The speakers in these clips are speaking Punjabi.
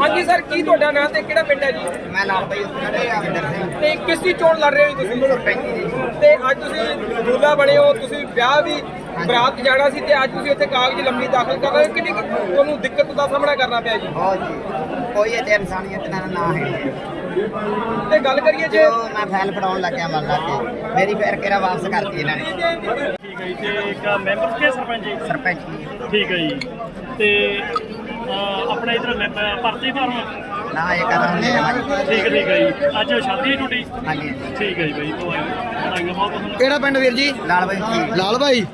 ਹਾਂਜੀ ਸਰ ਕੀ ਤੁਹਾਡਾ ਨਾਮ ਤੇ ਕਿਹੜਾ ਪਿੰਡ ਹੈ ਜੀ? ਮੈਂ ਨਾਲ ਭਾਈ ਖੜੇ ਆ ਵਿੰਦਰ ਸਿੰਘ। ਤੇ ਕਿਸ ਦੀ ਚੋਣ ਲੜ ਰਹੇ ਹੋ ਜੀ ਤੁਸੀਂ ਪੈਂਤੀ ਜੀ? ਤੇ ਅੱਜ ਤੁਸੀਂ ਦੂਲਾ ਬਣੇ ਹੋ ਤੁਸੀਂ ਵਿਆਹ ਵੀ ਬਰਾਤ ਜਾਣਾ ਸੀ ਤੇ ਅੱਜ ਤੁਸੀਂ ਉੱਥੇ ਕਾਗਜ਼ ਲੰਮੀ ਦਾਖਲ ਕਰ ਰਹੇ ਹੋ। ਕਿੰਨੀ ਕੁ ਤੁਹਾਨੂੰ ਦਿੱਕਤ ਦਾ ਸਾਹਮਣਾ ਕਰਨਾ ਪਿਆ ਜੀ? ਬਹੁਤ ਜੀ। ਕੋਈ ਇਹ ਇਨਸਾਨੀਅਤ ਨਾਲ ਨਾ ਹੈ। ਤੇ ਗੱਲ ਕਰੀਏ ਜੇ ਮੈਂ ਫਾਈਲ ਫੜਾਉਣ ਲੱਗਿਆ ਮਨ ਲਾ ਕੇ ਮੇਰੀ ਫਿਰ ਕਿਹੜਾ ਵਾਪਸ ਕਰਤੀ ਇਹਨਾਂ ਨੇ। ਠੀਕ ਹੈ ਜੀ ਤੇ ਇੱਕ ਮੈਂਬਰ ਕੇ ਸਰਪੰਚ ਜੀ? ਸਰਪੰਚ ਜੀ। ਠੀਕ ਹੈ ਜੀ ਤੇ ਆਪਣਾ ਇਧਰ ਭਰਤੀ ਫਾਰਮ ਨਾ ਇਹ ਕਰ ਆ ਭਾਈ ਠੀਕ ਹੈ ਠੀਕ ਹੈ ਜੀ। ਅੱਜ ਸ਼ਾਦੀ ਹੈ ਤੁਹਾਡੀ? ਹਾਂਜੀ। ਠੀਕ ਹੈ ਜੀ ਬਾਈ ਤੋਂ ਬਣਾਈਆਂ ਬਹੁਤ ਕਿਹੜਾ ਪਿੰਡ ਵੀਰ ਜੀ? ਲਾਲ ਭਾਈ ਜੀ। ਲਾਲ ਭਾਈ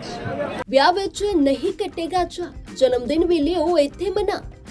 ਵਿਆਹ ਵਿੱਚ ਨਹੀਂ ਕੱਟੇਗਾ ਚਾ ਜਨਮ ਦਿਨ ਵੀ ਲਿਓ ਇੱਥੇ ਮਨਾ।